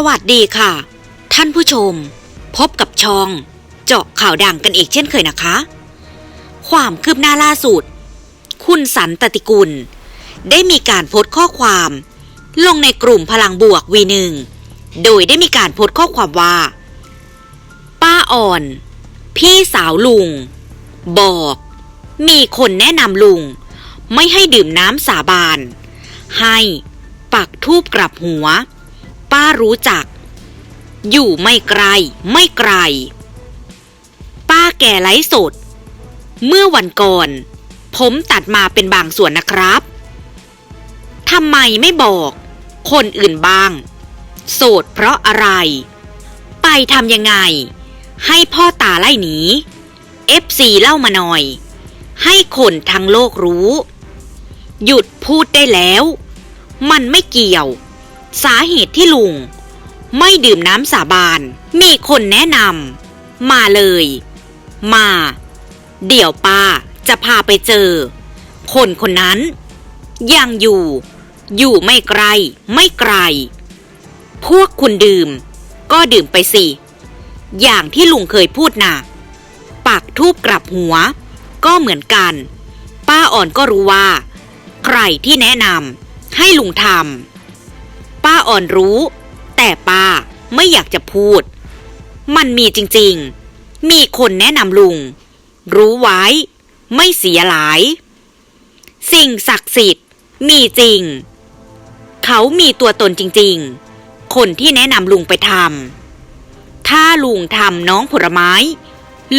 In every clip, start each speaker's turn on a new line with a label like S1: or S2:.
S1: สวัสดีค่ะ ท่านผู้ชม พบกับช่อง เจาะข่าวดังกันอีกเช่นเคยนะคะ ความคืบหน้าล่าสุด คุณสันตติกุล ได้มีการโพสต์ข้อความ ลงในกลุ่มพลังบวกวีหนึ่งโดยได้มีการโพสต์ข้อความว่า ป้าอ่อน พี่สาวลุง บอก มีคนแนะนำลุง ไม่ให้ดื่มน้ำสาบาน ให้ปักทูบกลับหัว ป้ารู้จัก อยู่ไม่ไกล ไม่ไกล ป้าแก่ไลฟ์สด เมื่อวันก่อน ผมตัดมาเป็นบางส่วนนะครับทำไมไม่บอก คนอื่นบ้าง โสดเพราะอะไร ไปทำยังไง ให้พ่อตาไล่หนี FC เล่ามาหน่อย ให้คนทั้งโลกรู้ หยุดพูดได้แล้ว มันไม่เกี่ยว สาเหตุที่ลุง ไม่ดื่มน้ำสาบาน มีคนแนะนำมาเลย มา เดี๋ยวป้าจะพาไปเจอ คนคนนั้นยังอยู่ อยู่ไม่ไกล ไม่ไกล พวกคุณดื่ม ก็ดื่มไปสิ อย่างที่ลุงเคยพูดนะปักทูบกลับหัว ก็เหมือนกัน ป้าอ่อนก็รู้ว่า ใครที่แนะนำให้ลุงทำ อ่อนรู้ แต่ป้าไม่อยากจะพูด มันมีจริงๆ มีคนแนะนำลุง รู้ไว้ ไม่เสียหลาย สิ่งศักดิ์สิทธิ์ มีจริง เขามีตัวตนจริงๆ คนที่แนะนำลุงไปทำถ้าลุงทำน้องผลไม้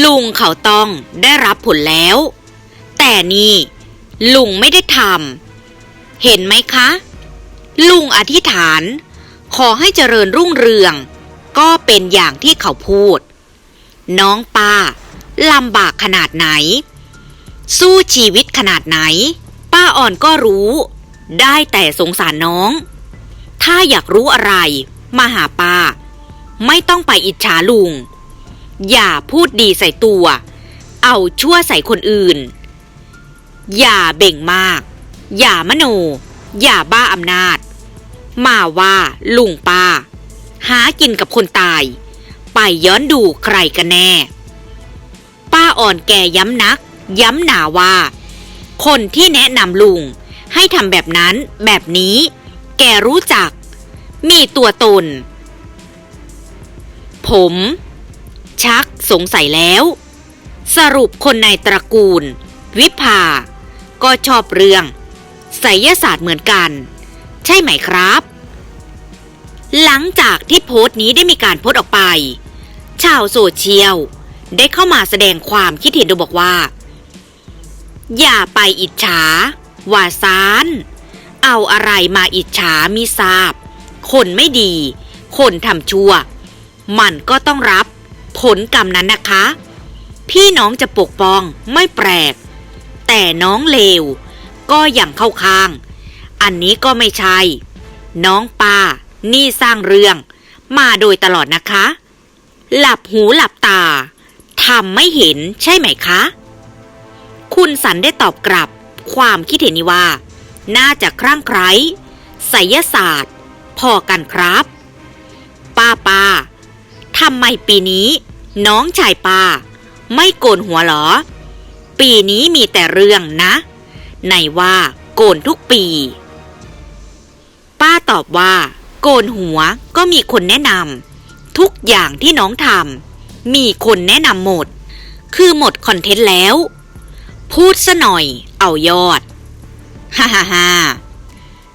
S1: ลุงเขาต้องได้รับผลแล้ว แต่นี่ ลุงไม่ได้ทำเห็นไหมคะ ลุงอธิษฐาน ขอให้เจริญรุ่งเรือง ก็เป็นอย่างที่เขาพูด น้องป้าลำบากขนาดไหน สู้ชีวิตขนาดไหน ป้าอ่อนก็รู้ ได้แต่สงสารน้อง ถ้าอยากรู้อะไร มาหาป้า ไม่ต้องไปอิจฉาลุง อย่าพูดดีใส่ตัว เอาชั่วใส่คนอื่น อย่าเบ่งมาก อย่ามโน อย่าบ้าอำนาจ มาว่าลุงป้า หากินกับคนตาย ไปย้อนดูใครกันแน่ ป้าอ่อนแกย้ำนัก ย้ำหนาว่า คนที่แนะนำลุง ให้ทำแบบนั้นแบบนี้ แกรู้จัก มีตัวตน ผม ชักสงสัยแล้ว สรุปคนในตระกูล วิภา ก็ชอบเรื่องไสยศาสตร์เหมือนกัน ใช่ไหมครับ หลังจากที่โพสต์นี้ได้มีการโพสต์ออกไป ชาวโซเชียลได้เข้ามาแสดงความคิดเห็นโดยบอกว่า อย่าไปอิจฉาว่าซาน เอาอะไรมาอิจฉามีทราบ คนไม่ดี คนทำชั่ว มันก็ต้องรับ ผลกรรมนั้นนะคะ พี่น้องจะปกป้องไม่แปลก แต่น้องเลว ก็อย่างเข้าข้าง อันนี้ก็ไม่ใช่ น้องป้า นี่สร้างเรื่อง มาโดยตลอดนะคะ หลับหูหลับตาทำไม่เห็นใช่ไหมคะ คุณสันได้ตอบกลับความคิดเห็นนี้ว่า น่าจะครั่งไคร้ไสยศาสตร์ พอกันครับ ป้าป้าทำไมปีนี้ น้องชายป้า ไม่โกนหัวหรอ ปีนี้มีแต่เรื่องนะไหนว่าโกนทุกปี ป้าตอบว่า โกนหัวก็มีคนแนะนำทุกอย่างที่น้องทำมีคนแนะนำหมด คือหมดคอนเทนต์แล้ว พูดซะหน่อย เอายอดฮ่าฮ่าฮ่า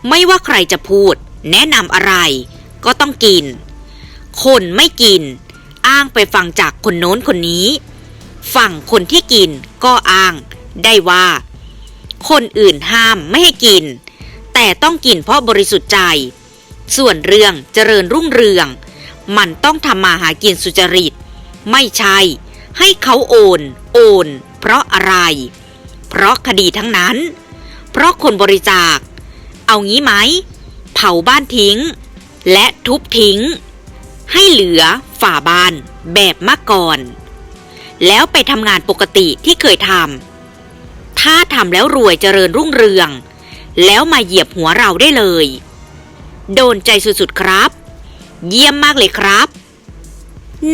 S1: ไม่ว่าใครจะพูด แนะนำอะไร ก็ต้องกิน คนไม่กิน อ้างไปฟังจากคนโน้นคนนี้ฝั่งคนที่กินก็อ้าง ได้ว่า คนอื่นห้ามไม่ให้กิน แต่ต้องกินเพราะบริสุทธิ์ใจ ส่วนเรื่องเจริญรุ่งเรือง มันต้องทำมาหากินสุจริต ไม่ใช่ ให้เขาโอน โอน เพราะอะไร เพราะคดีทั้งนั้น เพราะคนบริจาค เอางี้ไหม เผาบ้านทิ้ง และทุบทิ้ง ให้เหลือฝาบ้านแบบมื่อก่อน แล้วไปทำงานปกติที่เคยทำถ้าทำแล้วรวยเจริญรุ่งเรือง แล้วมาเหยียบหัวเราได้เลย โดนใจสุดๆครับ เยี่ยมมากเลยครับ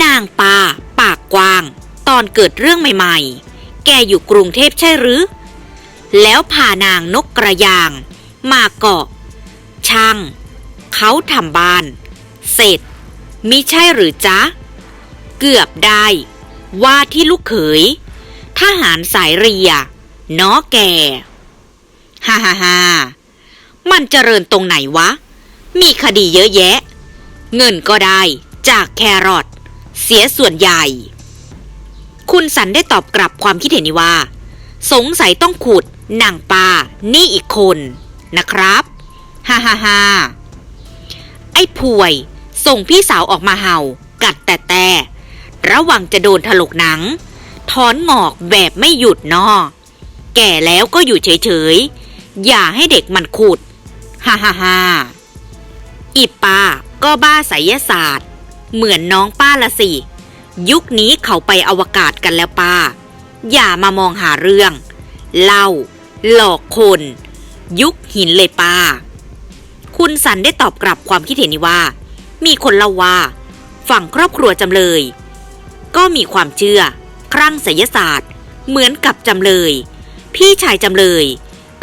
S1: นางปาปากกว้าง ตอนเกิดเรื่องใหม่ๆ แกอยู่กรุงเทพใช่หรือ แล้วพานางนกกระยาง มาเกาะ ช่าง เขาทำบ้าน เสร็จมิใช่หรือจ๊ะ เกือบได้ ว่าที่ลูกเขยทหารสายเรียน้อแกฮ่าฮ่าฮ่ามันเจริญตรงไหนวะ มีคดีเยอะแยะ เงินก็ได้จากแครอทเสียส่วนใหญ่ คุณสันได้ตอบกลับความคิดเห็นนี้ว่า สงสัยต้องขุดนางปานี่อีกคนนะครับฮ่าฮ่าฮ่าไอ้พวย ส่งพี่สาวออกมาเห่า กัดแต่แต่ระวังจะโดนถลกหนัง ถอนงอกแบบไม่หยุดนอแก่แล้วก็อยู่เฉยๆ อย่าให้เด็กมันขุด ฮ่าฮ่าฮ่า ป้า ก็บ้าไสยศาสตร์ เหมือนน้องป้าละสิ ยุคนี้เขาไปอวกาศกันแล้วป้า อย่ามามองหาเรื่องเล่า หลอกคน ยุคหินเลยป้า คุณสันได้ตอบกลับความคิดเห็นนี้ว่า มีคนเล่าว่า ฝั่งครอบครัวจำเลย ก็มีความเชื่อ ครั่งไสยศาสตร์ เหมือนกับจำเลย พี่ชายจำเลย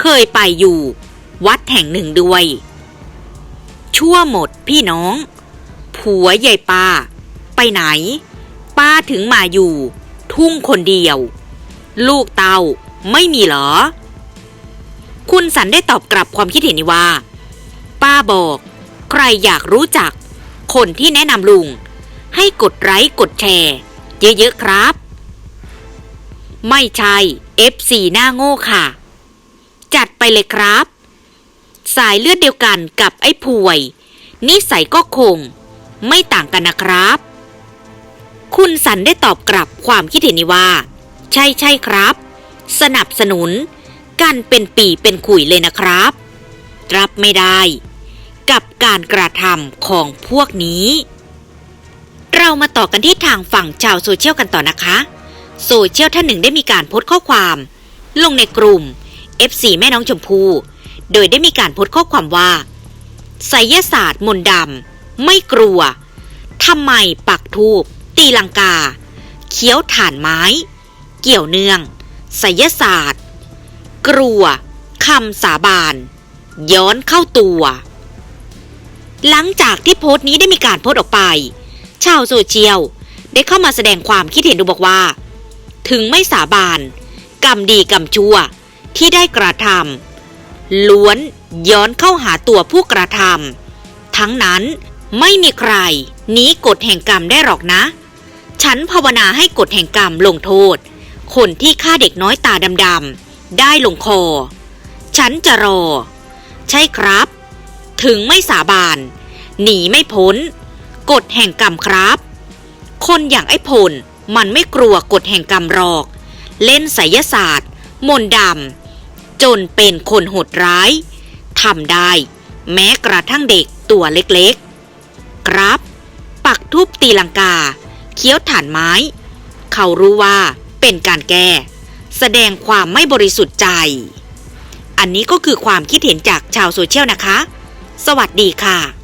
S1: เคยไปอยู่ วัดแห่งหนึ่งด้วย ชั่วหมดพี่น้อง ผัวใหญ่ป้า ไปไหน ป้าถึงมาอยู่ ทุ่งคนเดียว ลูกเตาไม่มีเหรอ คุณสันได้ตอบกลับความคิดเห็นนี้ว่า ป้าบอก ใครอยากรู้จัก คนที่แนะนำลุง ให้กดไลค์กดแชร์ เยอะๆครับ ไม่ใช่ FC หน้าโง่ค่ะ จัดไปเลยครับ สายเลือดเดียวกันกับไอ้พวย นิสัยก็คง ไม่ต่างกันนะครับ คุณสันได้ตอบกลับความคิดเห็นนี้ว่า ใช่ใช่ครับ สนับสนุน กันเป็นปีเป็นขุยเลยนะครับ รับไม่ได้ กับการกระทำของพวกนี้ เรามาต่อกันที่ทางฝั่งชาวโซเชียลกันต่อนะคะ โซเชียลท่านหนึ่งได้มีการโพสต์ข้อความ ลงในกลุ่ม FC แม่น้องชมพู่ โดยได้มีการโพสต์ข้อความว่าไสยศาสตร์มนดำไม่กลัวทำไมปักทูบตีลังกา เคี้ยวถ่านไม้ เกี่ยวเนื่องไสยศาสตร์ กลัวคำสาบาน ย้อนเข้าตัว หลังจากที่โพสต์นี้ได้มีการโพสต์ออกไป ชาวโซเชียลได้เข้ามาแสดงความคิดเห็นดูบอกว่า ถึงไม่สาบาน กรรมดีกรรมชั่วที่ได้กระทำ ล้วนย้อนเข้าหาตัวผู้กระทำทั้งนั้นไม่มีใครหนีกฎแห่งกรรมได้หรอกนะ ฉันภาวนาให้กฎแห่งกรรมลงโทษ คนที่ฆ่าเด็กน้อยตาดำๆได้ลงคอ ฉันจะรอ ใช่ครับ ถึงไม่สาบานหนีไม่พ้นกฎแห่งกรรมครับ คนอย่างไอ้พลมันไม่กลัวกฎแห่งกรรมหรอก เล่นไสยศาสตร์ มนดำ จนเป็นคนโหดร้ายทำได้ แม้กระทั่งเด็กตัวเล็กๆ ครับ ปักทุบตีลังกา เคี้ยวถ่านไม้ เขารู้ว่าเป็นการแก้ แสดงความไม่บริสุทธิ์ใจ อันนี้ก็คือความคิดเห็นจากชาวโซเชียลนะคะ สวัสดีค่ะ